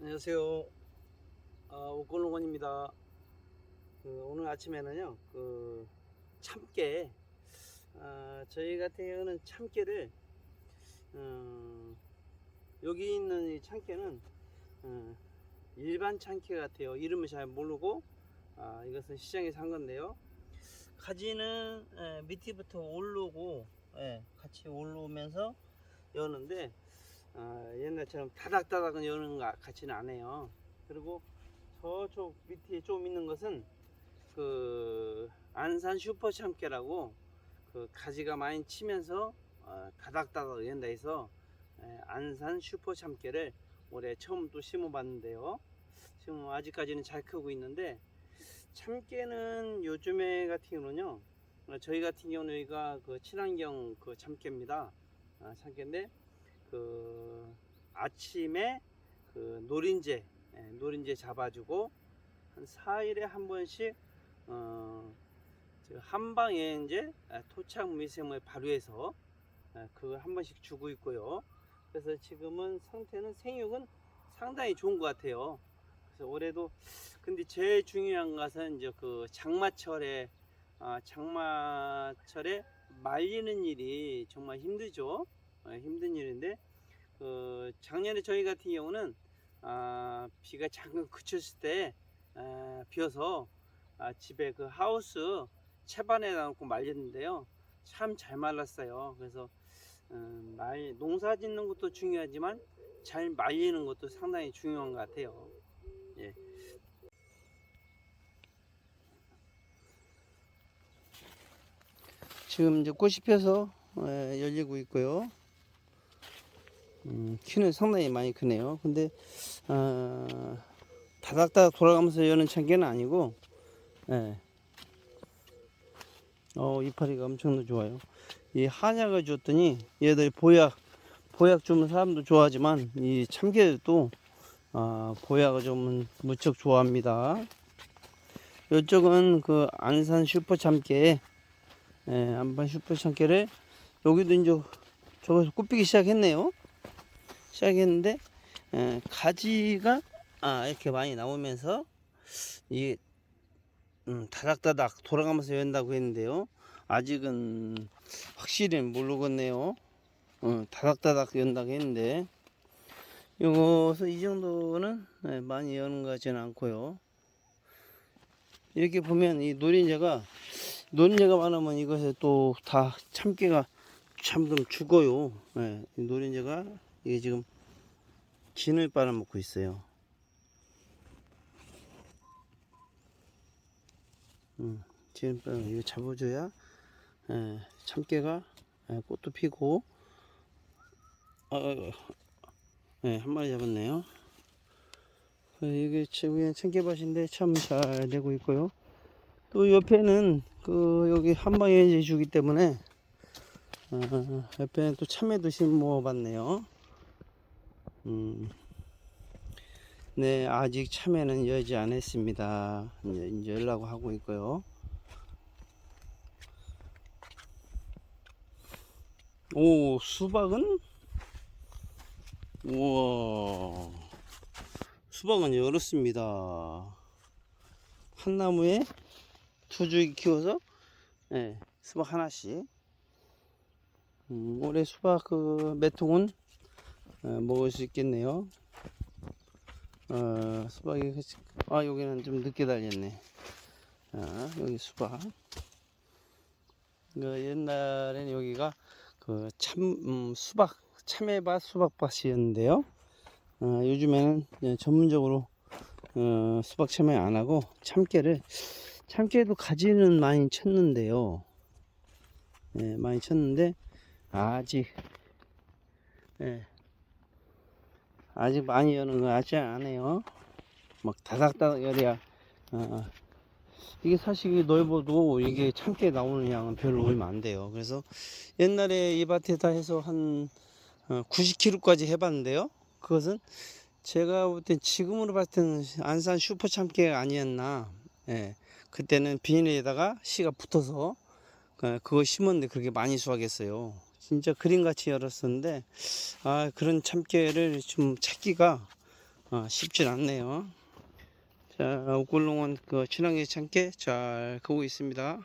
안녕하세요. 아, 옥골농원입니다. 그 오늘 아침에는요, 그 참깨, 아, 저희 같은 경우는 참깨를 어, 여기 있는 이 참깨는 어, 일반 참깨 같아요. 이름을 잘 모르고 아, 이것은 시장에서 산 건데요. 가지는 에, 밑에부터 오르고 예, 같이 올라오면서 여는데 아, 옛날처럼 다닥다닥은 여는 것 같지는 않아요. 그리고 저쪽 밑에 좀 있는 것은 그 안산 슈퍼 참깨라고 그 가지가 많이 치면서 어, 다닥다닥 연다 해서 에, 안산 슈퍼 참깨를 올해 처음 또 심어봤는데요. 지금 아직까지는 잘 크고 있는데 참깨는 요즘에 같은 경우는요. 어, 저희 같은 경우는 여기가 그 친환경 그 참깨입니다. 아, 참깨인데 그 아침에 그 노린재 예, 노린재 잡아주고 한 4일에 한 번씩 어, 저 한방에 아, 토착 미생물 발효해서 아, 그거 한 번씩 주고 있고요. 그래서 지금은 상태는 생육은 상당히 좋은 것 같아요. 그래서 올해도 근데 제일 중요한 것은 이제 그 장마철에 아, 장마철에 말리는 일이 정말 힘들죠. 어, 힘든 일인데 그 작년에 저희 같은 경우는 아, 비가 잠깐 그쳤을 때 아, 비어서 아, 집에 그 하우스 채반에다 놓고 말렸는데요. 참 잘 말랐어요. 그래서 음, 말, 농사 짓는 것도 중요하지만 잘 말리는 것도 상당히 중요한 것 같아요. 예. 지금 이제 꽃이 펴서 예, 열리고 있고요. 음, 키는 상당히 많이 크네요. 근데 어, 다닥다닥 돌아가면서 여는 참깨는 아니고, 예. 어 이파리가 엄청나 좋아요. 이 한약을 줬더니 얘들 보약 보약 주면 사람도 좋아하지만 이 참깨도 아, 보약을 좀 무척 좋아합니다. 이쪽은 그 안산 슈퍼 참깨, 예, 안산 슈퍼 참깨를 여기도 이제 저기서 꽃피기 시작했네요. 시작했는데 에, 가지가 아, 이렇게 많이 나오면서 이 음, 다닥다닥 돌아가면서 연다고 했는데요. 아직은 확실히 모르겠네요. 어, 다닥다닥 연다고 했는데 요것은 이 정도는 예, 많이 여는 것 같지는 않고요. 이렇게 보면 이 노린재가 노린재가 많으면 이것에 또 다 참깨가 참금 죽어요. 예, 이 노린재가 이게 지금 진을 빨아먹고 있어요. 음, 진을 빨아 이거 잡아줘야 예, 참깨가 예, 꽃도 피고 아, 아, 예, 한 마리 잡았네요. 어, 이게 지금 참깨밭인데 참 잘 되고 있고요. 또 옆에는 그 여기 한 방에 주기 때문에 어, 옆에는 또 참외도 심어봤네요. 음, 네, 아직 참외는 열지 않았습니다. 이제, 열라고 하고 있고요. 오, 수박은? 우와, 수박은 열었습니다. 한 나무에 두줄 키워서, 네, 수박 하나씩. 음, 올해 수박 그 몇 통은 어, 먹을 수 있겠네요. 어, 수박이 아 여기는 좀 늦게 달렸네. 아, 여기 수박. 그 옛날엔 여기가 그 참 음, 수박 참외밭 수박밭이었는데요. 어, 요즘에는 전문적으로 어, 수박 참외 안 하고 참깨를 참깨도 가지는 많이 쳤는데요. 예, 많이 쳤는데 아직 예, 아직 많이 여는 거안 해요. 막 다닥다닥 열이야. 어, 이게 사실 넓어도 이게 참깨 나오는 양은 별로 얼마 안 돼요. 그래서 옛날에 이 밭에다 해서 한 90kg까지 해봤는데요. 그것은 제가 볼 땐 지금으로 봤을 때는 안산 슈퍼 참깨가 아니었나. 예. 그때는 비닐에다가 씨가 붙어서 어, 그거 심었는데 그렇게 많이 수확했어요. 진짜 그림같이 열었었는데 아 그런 참깨를 좀 찾기가 어, 쉽진 않네요. 자, 옥골농원 그 친환경 참깨 잘 크고 있습니다.